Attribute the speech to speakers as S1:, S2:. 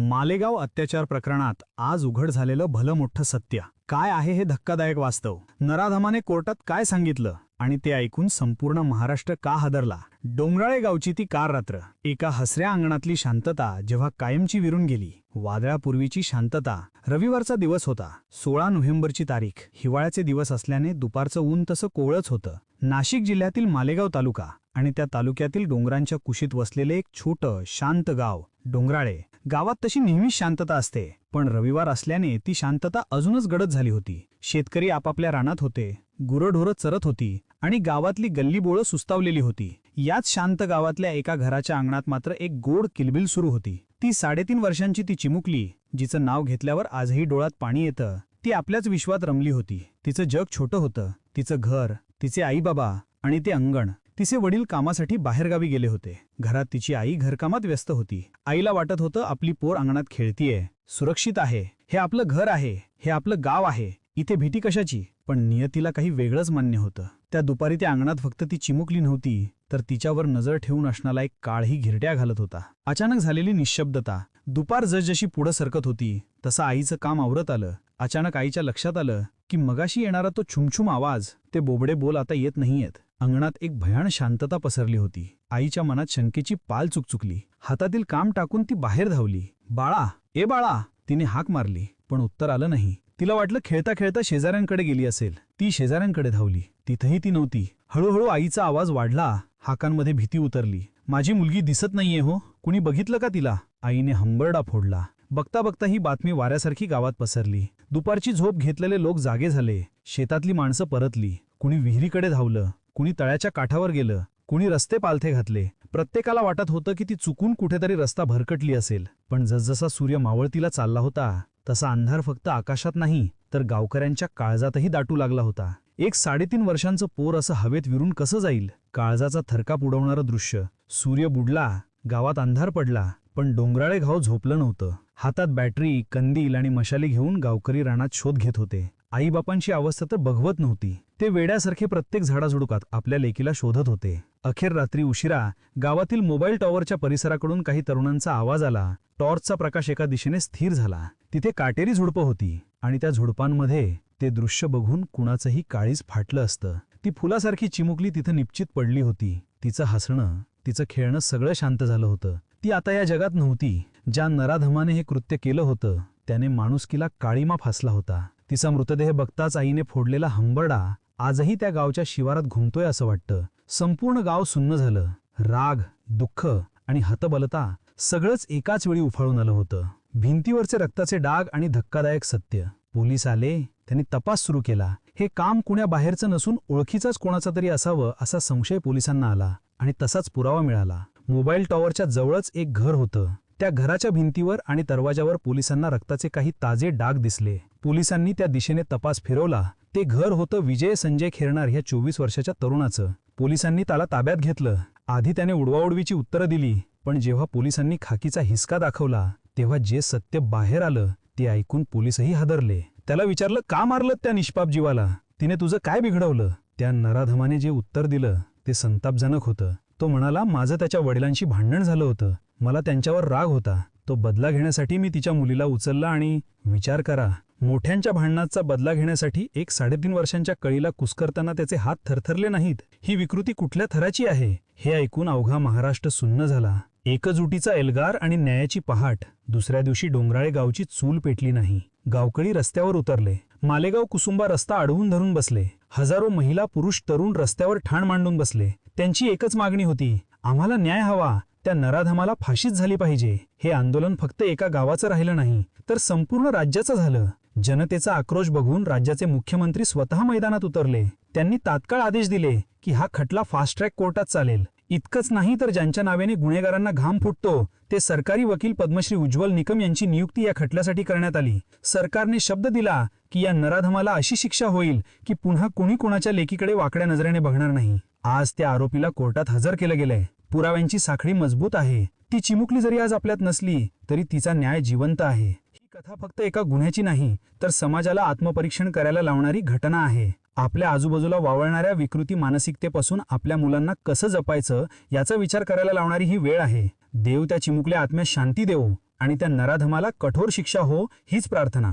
S1: मालेगाव अत्याचार प्रकरणात आज उघड झालेलं भलं मोठं सत्य. काय आहे हे धक्कादायक वास्तव? नराधमाने कोर्टात काय सांगितलं? आणि ते ऐकून संपूर्ण महाराष्ट्र का हादरला? डोंगराळे गावची ती कार रात्र. एका हसऱ्या अंगणातली शांतता जेव्हा कायमची विरून गेली. वादळापूर्वीची शांतता. रविवारचा दिवस होता. सोळा नोव्हेंबरची तारीख. हिवाळ्याचे दिवस असल्याने दुपारचं ऊन तसं कोवळच होतं. नाशिक जिल्ह्यातील मालेगाव तालुका आणि त्या तालुक्यातील डोंगरांच्या कुशीत वसलेले एक छोटं शांत गाव. डोंगराळे. गावात तशी नेहमीच शांतता असते पण रविवार असल्याने ती शांतता अजूनच गडद झाली होती. शेतकरी आपापल्या रानात होते गुरंढोरं चरत होती आणि गावातली गल्लीबोळं सुस्तावलेली होती. याच शांत गावातल्या एका घराच्या अंगणात मात्र एक गोड किलबिल सुरू होती. ती साडेतीन वर्षांची ती चिमुकली जिचं नाव घेतल्यावर आजही डोळ्यात पाणी येतं. ती आपल्याच विश्वात रमली होती. तिचं जग छोटं होतं. तिचं घर तिचे आई बाबा आणि ते अंगण. तिचे वडील कामासाठी बाहेरगावी गेले होते. घरात तिची आई घरकामात व्यस्त होती. आईला वाटत होतं आपली पोर अंगणात खेळतीये. सुरक्षित आहे. हे आपलं घर आहे. हे आपलं गाव आहे. इथे भीती कशाची? पण नियतीला काही वेगळंच मान्य होतं. त्या दुपारी त्या अंगणात फक्त ती चिमुकली नव्हती तर तिच्यावर नजर ठेवून असणारा एक काळही घिरट्या घालत होता. अचानक झालेली निशब्दता दुपार जसजशी पुढं सरकत होती तसं आईचं काम आवरत आलं. अचानक आईच्या लक्षात आलं की मगाशी येणारा तो छुमछुम आवाज ते बोबडे बोल आता येत नाहीयेत. अंगणात एक भयान शांतता पसरली होती. आईच्या मनात शंकेची पाल चुकचुकली. हातातील काम टाकून ती बाहेर धावली. बाळा ए बाळा तिने हाक मारली पण उत्तर आलं नाही. तिला वाटलं खेळता खेळता शेजाऱ्यांकडे गेली असेल. ती शेजाऱ्यांकडे धावली. तिथंही ती नव्हती. हळूहळू आईचा आवाज वाढला. हाकांमध्ये भीती उतरली. माझी मुलगी दिसत नाहीये हो. कुणी बघितलं का तिला? आईने हंबरडा फोडला. बघता बघता ही बातमी वाऱ्यासारखी गावात पसरली. दुपारची झोप घेतलेले लोक जागे झाले. शेतातली माणसं परतली. कुणी विहिरीकडे धावलं. कुणी तळ्याच्या काठावर गेलं कुणी रस्ते पालथे घातले. प्रत्येकाला वाटत होतं की ती चुकून कुठेतरी रस्ता भरकटली असेल. पण जसजसा सूर्य मावळतीला चालला होता तसा अंधार फक्त आकाशात नाही तर गावकऱ्यांच्या काळजातही दाटू लागला होता. एक साडेतीन वर्षांचं पोर असं हवेत विरून कसं जाईल? काळजाचा थरकाप उडवणारं दृश्य. सूर्य बुडला गावात अंधार पडला पण डोंगराळे घाव झोपलं नव्हतं. हातात बॅटरी कंदील आणि मशाली घेऊन गावकरी रानात शोध घेत होते. आईबापांची अवस्था तर बघवत नव्हती. ते वेड्यासारखे प्रत्येक झाडाझुडुकात आपल्या लेकीला शोधत होते. अखेर रात्री उशिरा गावातील मोबाईल टॉवरच्या परिसराकडून काही तरुणांचा आवाज आला. टॉर्चचा प्रकाश एका दिशेने स्थिर झाला. तिथे काटेरी झुडपं होती आणि त्या झुडपांमध्ये ते दृश्य बघून कुणाचंही काळीच फाटलं असतं. ती फुलासारखी चिमुकली तिथं निश्चित पडली होती. तिचं हसणं तिचं खेळणं सगळं शांत झालं होतं. ती आता या जगात नव्हती. ज्या नराधमाने हे कृत्य केलं होतं त्याने माणुसकीला काळीमा फासला होता. तिचा मृतदेह बघताच आईने फोडलेला हंबरडा आजही त्या गावच्या शिवारात घुमतोय असं वाटतं. संपूर्ण गाव सुन्न झालं. राग दुःख आणि हतबलता सगळंच एकाच वेळी उफाळून आलं होतं. भिंतीवरचे रक्ताचे डाग आणि धक्कादायक सत्य. पोलीस आले त्यांनी तपास सुरू केला. हे काम कुण्या बाहेरचं नसून ओळखीचाच कोणाचा तरी असावं असा संशय पोलिसांना आला आणि तसाच पुरावा मिळाला. मोबाईल टॉवरच्या जवळच एक घर होतं. त्या घराच्या भिंतीवर आणि दरवाजावर पोलिसांना रक्ताचे काही ताजे डाग दिसले. पोलिसांनी त्या दिशेने तपास फिरवला ते घर होतं विजय संजय खेरणार ह्या चोवीस वर्षाच्या तरुणाचं. पोलिसांनी त्याला ताब्यात घेतलं. आधी त्याने उडवाउडवीची उत्तरं दिली पण जेव्हा पोलिसांनी खाकीचा हिसका दाखवला तेव्हा जे सत्य बाहेर आलं ते ऐकून पोलिसही हादरले. त्याला विचारलं का मारलं त्या निष्पाप जीवाला? तिने तुझं काय बिघडवलं? त्या नराधमाने जे उत्तर दिलं ते संतापजनक होतं. तो म्हणाला माझं त्याच्या वडिलांशी भांडण झालं होतं. मला त्यांच्यावर राग होता. तो बदला घेण्यासाठी मी तिच्या मुलीला उचलला आणि विचार करा. मोठ्यांच्या भांडणाचा बदला घेण्यासाठी एक साडेतीन वर्षांच्या कळीला कुस्करताना त्याचे हात थरथरले नाहीत. ही विकृती कुठल्या थराची आहे? हे ऐकून अवघा महाराष्ट्र सुन्न झाला. एकजुटीचा एल्गार आणि न्यायाची पहाट. दुसऱ्या दिवशी डोंगराळे गावची चूल पेटली नाही. गावकळी रस्त्यावर उतरले. मालेगाव कुसुंबा रस्ता अडवून धरून बसले. हजारो महिला पुरुष तरुण रस्त्यावर ठाण मांडून बसले. त्यांची एकच मागणी होती. आम्हाला न्याय हवा. त्या नराधमाला फाशीच झाली पाहिजे. हे आंदोलन फक्त एका गावाचं राहिलं नाही तर संपूर्ण राज्याचं झालं. जनतेचा आक्रोश बघून राज्याचे मुख्यमंत्री स्वतः मैदानात उतरले. त्यांनी तात्काळ आदेश दिले की हा खटला फास्ट ट्रॅक कोर्टात चालेल. इतकंच नाही तर ज्यांच्या नावेने गुन्हेगारांना घाम फुटतो ते सरकारी वकील पद्मश्री उज्ज्वल निकम यांची नियुक्ती या खटल्यासाठी करण्यात आली. सरकारने शब्द दिला की या नराधमाला अशी शिक्षा होईल की पुन्हा कुणी कुणाच्या लेकीकडे वाकड्या नजरेने बघणार नाही. आज त्या आरोपीला कोर्टात हजर केलं गेलंय. पुराव्यांची साखळी मजबूत आहे. ती चिमुकली जरी आज आपल्यात नसली तरी तिचा न्याय जिवंत आहे. कथा फक्त एका गुन्ह्याची नाही तर समाजाला आत्मपरीक्षण करायला लावणारी घटना आहे. आपल्या आजूबाजूला वावळणाऱ्या विकृती मानसिकतेपासून आपल्या मुलांना कसं जपायचं याचा विचार करायला लावणारी ही वेळ आहे. देव त्या चिमुकल्या आत्म्यास शांती देवो आणि त्या नराधमाला कठोर शिक्षा हो हीच प्रार्थना.